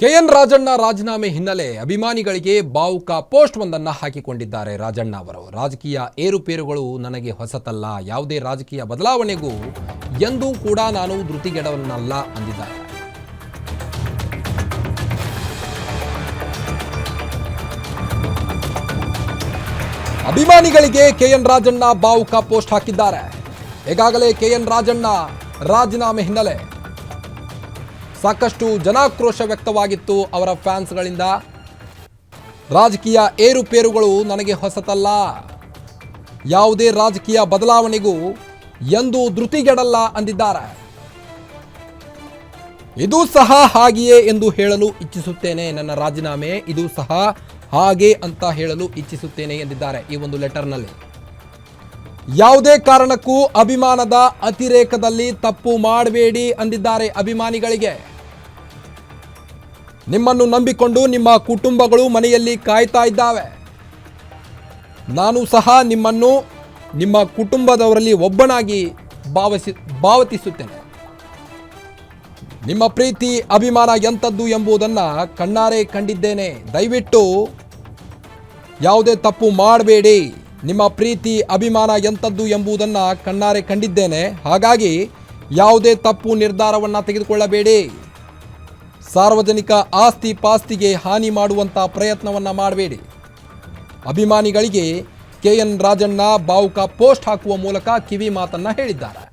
K N Rajanna ರಾಜೀನಾಮೆ ಹಿನ್ನೆಲೆ ಅಭಿಮಾನಿಗಳಿಗೆ ಭಾವುಕ ಪೋಸ್ಟ್ ಒಂದನ್ನು ಹಾಕಿಕೊಂಡಿದ್ದಾರೆ ರಾಜಣ್ಣ ಅವರು. ರಾಜಕೀಯ ಏರುಪೇರುಗಳು ನನಗೆ ಹೊಸತಲ್ಲ. ಯಾವುದೇ ರಾಜಕೀಯ ಬದಲಾವಣೆಗೂ ಎಂದೂ ಕೂಡ ನಾನು ಧೃತಿಗೆಡವನ್ನಲ್ಲ ಅಂದಿದ್ದಾರೆ. ಅಭಿಮಾನಿಗಳಿಗೆ ಕೆಎನ್ ರಾಜಣ್ಣ ಭಾವುಕ ಪೋಸ್ಟ್ ಹಾಕಿದ್ದಾರೆ. ಈಗಾಗಲೇ ಕೆಎನ್ ರಾಜಣ್ಣ ರಾಜೀನಾಮೆ ಹಿನ್ನೆಲೆ ಸಾಕಷ್ಟು ಜನಾಕ್ರೋಶ ವ್ಯಕ್ತವಾಗಿತ್ತು ಅವರ ಫ್ಯಾನ್ಸ್ಗಳಿಂದ. ರಾಜಕೀಯ ಏರುಪೇರುಗಳು ನನಗೆ ಹೊಸತಲ್ಲ. ಯಾವುದೇ ರಾಜಕೀಯ ಬದಲಾವಣೆಗೂ ಎಂದು ಧೃತಿಗೆಡಲ್ಲ ಅಂದಿದ್ದಾರೆ. ಇದು ಸಹ ಹಾಗೆಯೇ ಎಂದು ಹೇಳಲು ಇಚ್ಛಿಸುತ್ತೇನೆ ನನ್ನ ರಾಜೀನಾಮೆ. ಇದು ಸಹ ಹಾಗೆ ಅಂತ ಹೇಳಲು ಇಚ್ಛಿಸುತ್ತೇನೆ ಎಂದಿದ್ದಾರೆ ಈ ಒಂದು ಲೆಟರ್ನಲ್ಲಿ. ಯಾವುದೇ ಕಾರಣಕ್ಕೂ ಅಭಿಮಾನದ ಅತಿರೇಕದಲ್ಲಿ ತಪ್ಪು ಮಾಡಬೇಡಿ ಅಂದಿದ್ದಾರೆ ಅಭಿಮಾನಿಗಳಿಗೆ. ನಿಮ್ಮನ್ನು ನಂಬಿಕೊಂಡು ನಿಮ್ಮ ಕುಟುಂಬಗಳು ಮನೆಯಲ್ಲಿ ಕಾಯ್ತಾ ಇದ್ದಾವೆ. ನಾನು ಸಹ ನಿಮ್ಮನ್ನು ನಿಮ್ಮ ಕುಟುಂಬದವರಲ್ಲಿ ಒಬ್ಬನಾಗಿ ಭಾವಿಸಿ, ಭಾವತಿಸುತ್ತೇನೆ. ನಿಮ್ಮ ಪ್ರೀತಿ ಅಭಿಮಾನ ಎಂಥದ್ದು ಎಂಬುದನ್ನು ಕಣ್ಣಾರೆ ಕಂಡಿದ್ದೇನೆ. ದಯವಿಟ್ಟು ಯಾವುದೇ ತಪ್ಪು ಮಾಡಬೇಡಿ. ನಿಮ್ಮ ಪ್ರೀತಿ, ಅಭಿಮಾನ ಎಂಥದ್ದು ಎಂಬುದನ್ನು ಕಣ್ಣಾರೆ ಕಂಡಿದ್ದೇನೆ. ಹಾಗಾಗಿ ಯಾವುದೇ ತಪ್ಪು ನಿರ್ಧಾರವನ್ನು ತೆಗೆದುಕೊಳ್ಳಬೇಡಿ. ಸಾರ್ವಜನಿಕ ಆಸ್ತಿ ಪಾಸ್ತಿಗೆ ಹಾನಿ ಮಾಡುವಂಥ ಪ್ರಯತ್ನವನ್ನು ಮಾಡಬೇಡಿ. ಅಭಿಮಾನಿಗಳಿಗೆ ಕೆ ಎನ್ ರಾಜಣ್ಣ ಬಾವುಕ ಪೋಸ್ಟ್ ಹಾಕುವ ಮೂಲಕ ಕಿವಿ ಮಾತನ್ನು ಹೇಳಿದ್ದಾರೆ.